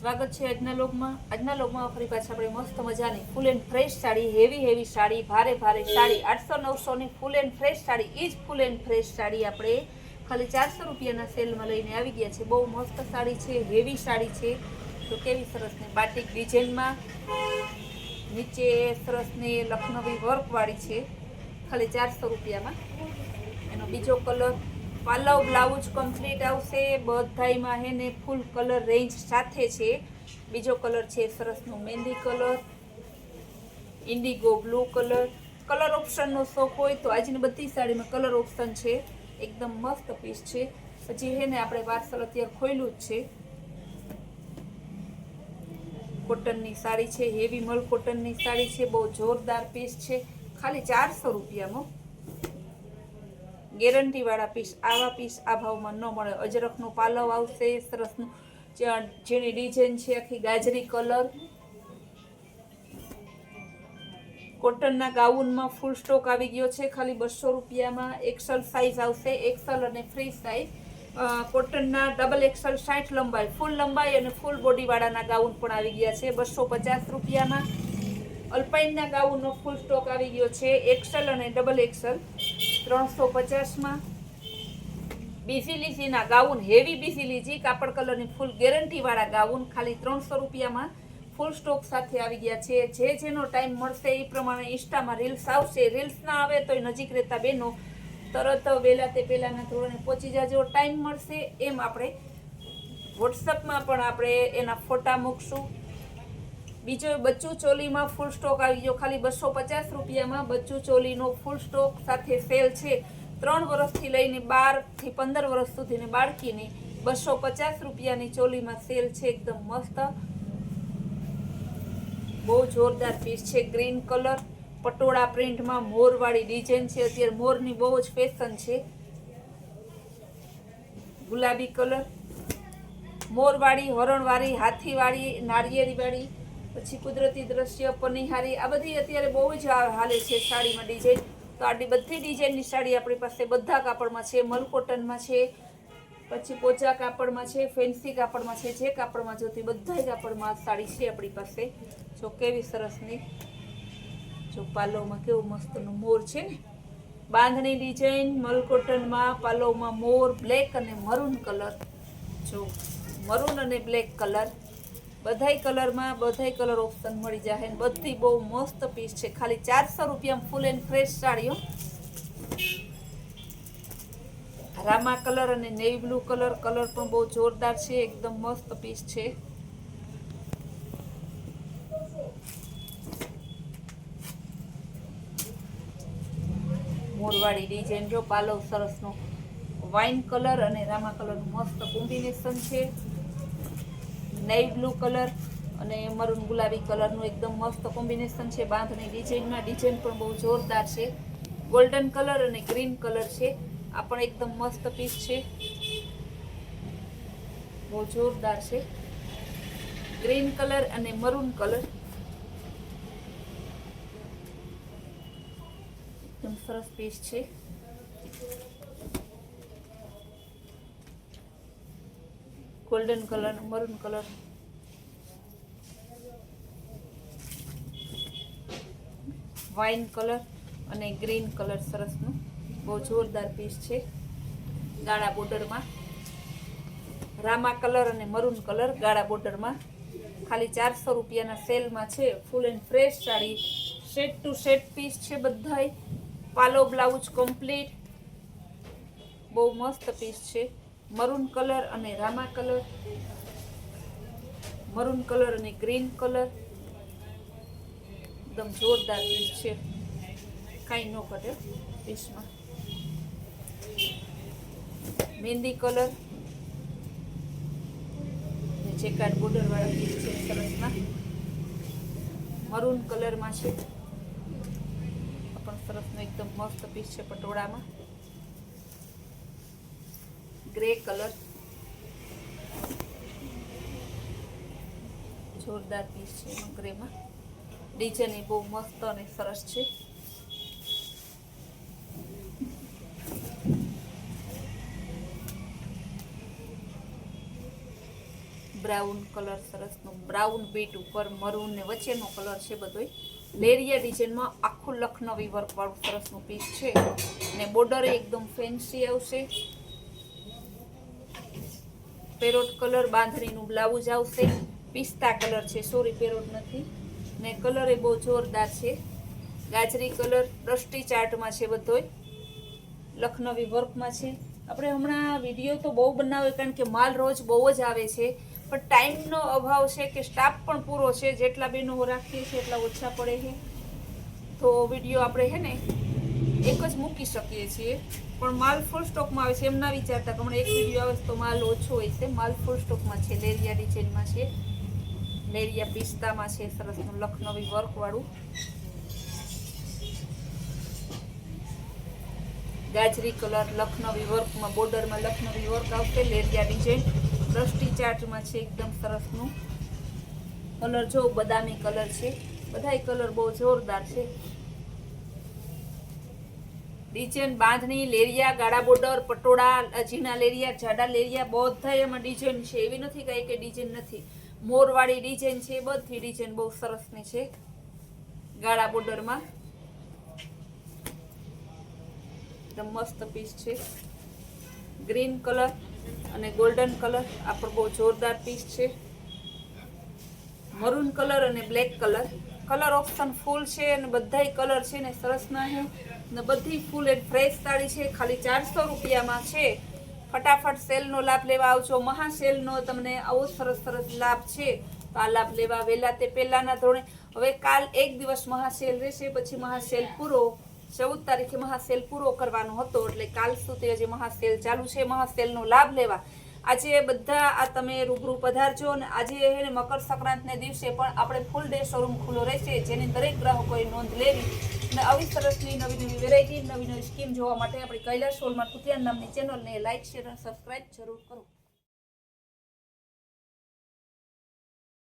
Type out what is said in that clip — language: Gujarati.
સ્વાગત છે આજના લોકમાં. આજના લોકમાં ફરી પાછા આપણે મસ્ત મજાની full and fresh sari heavy heavy sari, ભારે ભારે સાડી. આઠસો, નવસોની ફૂલ એન્ડ ફ્રેશ સાડી. એ જ ફૂલ એન્ડ ફ્રેશ સાડી આપણે ખાલી ચારસો રૂપિયાના સેલમાં લઈને આવી ગયા છે. બહુ મસ્ત સાડી છે હેવી સાડી છે. તો કેવી સરસ ને બાટિક ડિઝાઇનમાં નીચે સરસ ને લખનવી વર્કવાળી છે. ખાલી ચારસો રૂપિયામાં. એનો બીજો કલર પાલવ, બ્લાઉઝ કમ્પ્લીટ આવશે. બધાયમાં હે ને ફૂલ કલર રેન્જ સાથે છે. બીજો કલર છે સરસનો મહેંદી colour indigo blue colour colour ઓપ્શનનો શોખ હોય તો આજની બધી સાડીમાં કલર ઓપ્શન છે. એકદમ મસ્ત પીસ છે. પછી હે ને આપણે પાર્સલ અત્યારે ખોયલું જ છે. કોટનની સાડી છે હેવી મલ કોટનની સાડી છે, બહુ જોરદાર પીસ છે. ખાલી ચારસો રૂપિયામાં. ગેરંટી વાળા પીસ, આવા પીસ આ ભાવમાં ન મળે. અજરખનું પાલવ આવશે, સરસનું જેની ડિઝાઇન છે આખી ગાજરી કલર કોટનના ગાઉનમાં ફૂલ સ્ટોક આવી ગયો છે, ખાલી બસો રૂપિયામાં. એક્સલ સાઇઝ આવશે એક્સલ અને ફ્રી સાઇઝ કોટનના ડબલ એક્સલ સાઠ લંબાઈ ફૂલ લંબાઈ અને ફૂલ બોડીવાળાના ગાઉન પણ આવી ગયા છે, બસો પચાસ રૂપિયામાં. અલ્પાઇનના ગાઉનનો ફૂલ સ્ટોક આવી ગયો છે. એક્સલ અને ડબલ એક્સલ ત્રણસો પચાસમાં. બીસીલીસીના ગાઉન હેવી બીસીલીજી કાપડ કલરની ફૂલ ગેરંટીવાળા ગાઉન, ખાલી ત્રણસો રૂપિયામાં ફૂલ સ્ટોક સાથે આવી ગયા છે. જે જેનો ટાઈમ મળશે એ પ્રમાણે ઇન્સ્ટામાં રીલ્સ આવશે. રીલ્સ ના આવે તો નજીક રહેતા બેનો તરત વહેલા તે પહેલાંના ધોરણે પહોંચી જાજો. ટાઈમ મળશે એમ આપણે વોટ્સઅપમાં પણ આપણે એના ફોટા મૂકશું. બીજો બચ્ચું ચોલીમાં ફૂલ સ્ટોક આવી ગયો. ખાલી બસો પચાસ રૂપિયામાં બચ્ચું ચોલીનો ફૂલ સ્ટોક સાથે સેલ છે. ત્રણ વર્ષથી લઈને બારથી પંદર વર્ષ સુધીની બાળકીની બસો પચાસ રૂપિયાની ચોલીમાં સેલ છે. એકદમ મસ્ત. બહુ જોરદાર પીસ છે. ગ્રીન કલર પટોળા પ્રિન્ટમાં મોરવાળી ડિઝાઇન છે. અત્યારે મોરની બહુ જ ફેશન છે. ગુલાબી કલર મોરવાળી, હરણવાળી, હાથીવાળી, નારિયેળીવાળી. પછી કુદરતી દ્રશ્ય, પનિહારી, આ બધી અત્યારે બહુ જ હાલે છે સાડીમાં ડિઝાઇન તો આટલી બધી ડિઝાઇનની સાડી આપણી પાસે બધા કાપડમાં છે મલ કોટનમાં છે, પછી પોચા કાપડમાં છે, ફેન્સી કાપડમાં છે, જે કાપડમાં જોતી બધાય કાપડમાં સાડી છે આપણી પાસે. જો કેવી સરસની જો પાલવમાં કેવું મસ્તનું મોર છે ને. બાંધણી ડિઝાઇન, મલકોટનમાં પાલોમાં મોર, બ્લેક અને મરૂન કલર. જો મરૂન અને બ્લેક કલર. બધાય કલરમાં બધાય કલર ઓપ્શન મળી જાય ને બધી બહુ મસ્ત પીસ છે. ખાલી ચારસો રૂપિયામાં ફૂલ એન્ડ ફ્રેશ સાડીઓ રામા કલર અને નેવી બ્લુ કલર કલર પણ બહુ જોરદાર છે. એકદમ મસ્ત પીસ છે. મોરવાળી ડિઝાઇન જો પાલવ સરસનો વાઇન કલર અને રામા કલરનું મસ્ત કોમ્બિનેશન છે. નેવી બ્લુ કલર અને મરૂન ગુલાબી કલરનું એકદમ મસ્ત કોમ્બિનેશન છે. બાંધની ડિઝાઇનમાં ડિઝાઇન પણ બહુ જોરદાર છે. ગોલ્ડન કલર અને ગ્રીન કલર છે. આ પણ એકદમ મસ્ત પીસ છે. બહુ જોરદાર છે. ગ્રીન કલર અને મરૂન કલર એકદમ સરસ પીસ છે. Golden colour maroon colour wine colour અને ગ્રીન કલર સરસનું બહુ જોરદાર પીસ છે. ગાળા બોર્ડરમાં રામા કલર અને મરૂન કલર ગાળા બોર્ડરમાં ખાલી ચારસો રૂપિયાના સેલમાં છે. Full and fresh sari. Set to set piece છે બધાય. પાલો બ્લાઉઝ કમ્પ્લીટ બહુ મસ્ત પીસ છે. મરૂન કલર અને રામા કલર, મરૂન કલર અને ગ્રીન કલર. એકદમ જોરદાર પીસ છે. કાંઈ ન ઘટે પીસમાં મહેંદી કલર. ને ચેકાર્ડ બોર્ડર વાળા પીસ છે સરસમાં. મરૂન કલરમાં છે. પણ સરસનો એકદમ મસ્ત પીસ છે પટોળામાં. Grey colour. જોરદાર પીસ છે એમાં ગ્રેમાં ડિઝાઇન એ બહુ મસ્ત અને સરસ છે. બ્રાઉન કલર સરસનો બ્રાઉન બીટ ઉપર મરૂન ને વચ્ચેનો કલર છે બધોય. લેરિયા ડિઝાઇનમાં આખું લખનવી વર્ક વાળું સરસનું પીસ છે. ને બોર્ડર એકદમ ફેન્સી આવશે. પેરોટ કલર, બાંધણીનું બ્લાઉઝ આવશે. પિસ્તા કલર છે, સોરી, પેરોટ નથી. ને કલર એ બહુ જોરદાર છે. ગાજરી કલર દ્રષ્ટિ ચાર્ટમાં છે બધોય. લખનવી વર્કમાં છે. આપણે હમણાં વીડિયો તો બહુ બનાવે કારણ કે માલ રોજ બહુ જ આવે છે. પણ ટાઈમનો અભાવ છે કે સ્ટાફ પણ પૂરો છે. જેટલા બેનો રાખીએ છીએ, એટલા ઓછા પડે છે. તો વીડિયો આપણે છે ને એક જ મૂકી શકીએ છીએ. પણ માલ ફૂલ સ્ટોકમાં આવે છે એમ ના વિચારતા કે હમણાં એક વીડિયો આવે તો માલ ઓછો હોય છે. માલ ફૂલ સ્ટોકમાં છે, લેરિયા ડિઝાઇનમાં છે. લેરિયા પિસ્તામાં છે સરસનું લખનવી વર્કવાળું ગાજરી કલર લખનવી વર્કમાં બોર્ડરમાં લખનવી વર્ક આવશે, લેરિયા ડિઝાઇન દ્રષ્ટી ચાર્ટમાં છે, એકદમ સરસનું. કલર જો બદામી કલર છે. બધાય કલર બહુ જોરદાર છે. ડિઝાઇન બાંધણી, લેરિયા, ગાળા બોર્ડર, પટોળા ઝીણા લેરિયા, જાડા લેરિયા, બધા એમાં ડિઝાઇન છે. એવી નથી કઈ કે ડિઝાઇન નથી. મોરવાળી ડિઝાઇન છે બધી ડિઝાઇન બહુ સરસની છે. ગાળા બોર્ડરમાં. મસ્ત પીસ છે. ગ્રીન કલર અને ગોલ્ડન કલર. આ પણ બહુ જોરદાર પીસ છે. મરૂન કલર અને black colour. Colour option full છે અને બધાય કલર છે ને સરસના છે ને બધી ફૂલ એન્ડ ફ્રેશ સાડી છે. ખાલી ચારસો રૂપિયામાં છે. ફટાફટ સેલનો લાભ લેવા આવજો. મહા સેલનો તમને આવો સરસ સરસ લાભ છે. તો આ લાભ લેવા વહેલા તે પહેલાના ધોરણે. હવે કાલ એક દિવસ મહાસેલ રહેશે, પછી મહાસેલ પૂરો. ચૌદ તારીખે મહાસેલ પૂરો કરવાનો હતો. એટલે કાલ સુધી હજી મહાસેલ ચાલુ છે. મહાસેલનો લાભ લેવા. આજે બધા આ તમે રૂબરૂ પધારજો અને આજે એને મકર સંક્રાંતને દિવસે પણ આપણે ફૂલ ડે શોરૂમ ખુલ્લો રહેશે, જેની દરેક ગ્રાહકોએ નોંધ લેવી. અને આવી સરસની નવી નવી વેરાયટી નવી નવી સ્કીમ જોવા માટે આપણી કૈલાસ હોલમાં કુતિયાન નામની ચેનલને લાઇક શેર અને સબસ્ક્રાઇબ જરૂર કરો.